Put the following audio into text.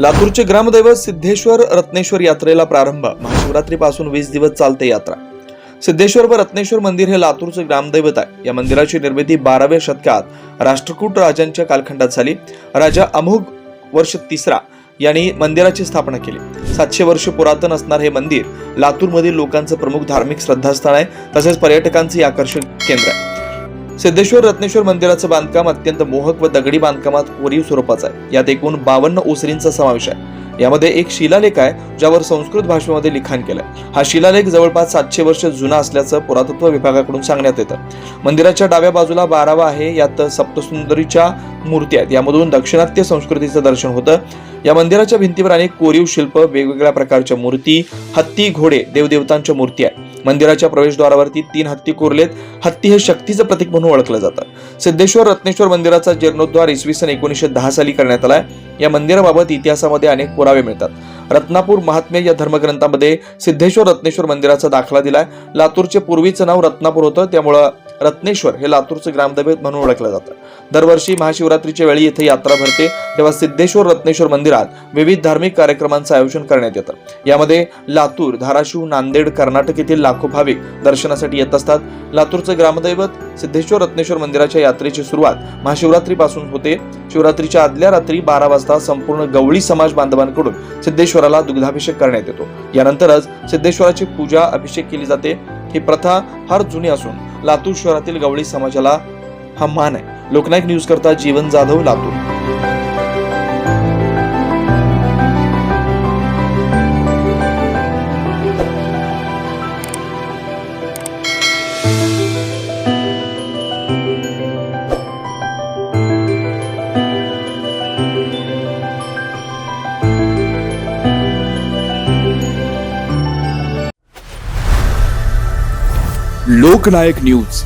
लातूरचे ग्रामदैवत सिद्धेश्वर रत्नेश्वर यात्रेला प्रारंभ. महाशिवरात्रीपासून वीस दिवस चालते यात्रा. सिद्धेश्वर व रत्नेश्वर मंदिर हे लातूरचे ग्रामदैवत आहे. या मंदिराची निर्मिती बाराव्या शतकात राष्ट्रकूट राजांच्या कालखंडात झाली. राजा अमोघ वर्ष तिसरा यांनी मंदिराची स्थापना केली. सातशे वर्ष पुरातन असणार हे मंदिर लातूरमधील लोकांचं प्रमुख धार्मिक श्रद्धास्थान आहे. तसेच पर्यटकांचे आकर्षण केंद्र आहे. सिद्धेश्वर रत्नेश्वर मंदिराचं बांधकाम अत्यंत मोहक व दगडी बांधकामात कोरीव स्वरूपाचं आहे. यात एकूण बावन्न ओसरींचा समावेश आहे. यामध्ये एक शिलालेख आहे ज्यावर संस्कृत भाषेमध्ये लिखाण केलंय. हा शिलालेख जवळपास सातशे वर्ष जुना असल्याचं पुरातत्व विभागाकडून सांगण्यात येतं. मंदिराच्या डाव्या बाजूला बारावा आहे यात सप्तसुंदरीच्या मूर्ती आहेत. यामधून दाक्षिणात्य संस्कृतीचं दर्शन होतं. या मंदिराच्या भिंतीवर अनेक कोरीव शिल्प वेगवेगळ्या प्रकारच्या मूर्ती हत्ती घोडे देवदेवतांच्या मूर्ती आहेत. मंदिराच्या प्रवेशद्वारावरती तीन हत्ती कोरलेत. हत्ती हे शक्तीचं प्रतीक म्हणून ओळखलं जातं. सिद्धेश्वर रत्नेश्वर मंदिराचा जीर्णोद्धार इसवी सन एकोणीसशे दहा साली करण्यात आलाय. या मंदिराबाबत इतिहासामध्ये अनेक पुरावे मिळतात. रत्नापूर महात्म्य या धर्मग्रंथामध्ये सिद्धेश्वर रत्नेश्वर मंदिराचा दाखला दिलाय. लातूरचे पूर्वीचं नाव रत्नापूर होतं त्यामुळं रत्नेश्वर हे लातूरचं ग्रामदैवत म्हणून ओळखलं जातं. दरवर्षी महाशिवरात्रीच्या वेळी येथे यात्रा भरते तेव्हा सिद्धेश्वर रत्नेश्वर मंदिरात विविध धार्मिक कार्यक्रमांचं आयोजन करण्यात येतं. यामध्ये लातूर धाराशिव नांदेड कर्नाटक येथील लाखो भाविक दर्शनासाठी येत असतात. लातूरचं ग्रामदैवत सिद्धेश्वर रत्नेश्वर मंदिराच्या यात्रेची सुरुवात महाशिवरात्रीपासून होते. शिवरात्रीच्या आदल्या रात्री बारा वाजता संपूर्ण गवळी समाज बांधवांकडून सिद्धेश्वर सिद्धेश्वराला दुग्धाभिषेक करण्यात येतो. यानंतरच सिद्धेश्वराची पूजा अभिषेक केली जाते. ही प्रथा फार जुनी असून लातूर शहरातील गवळी समाजाला हा मान आहे. लोकनायक न्यूज करता जीवन जाधव लातूर. लोकनायक न्यूज.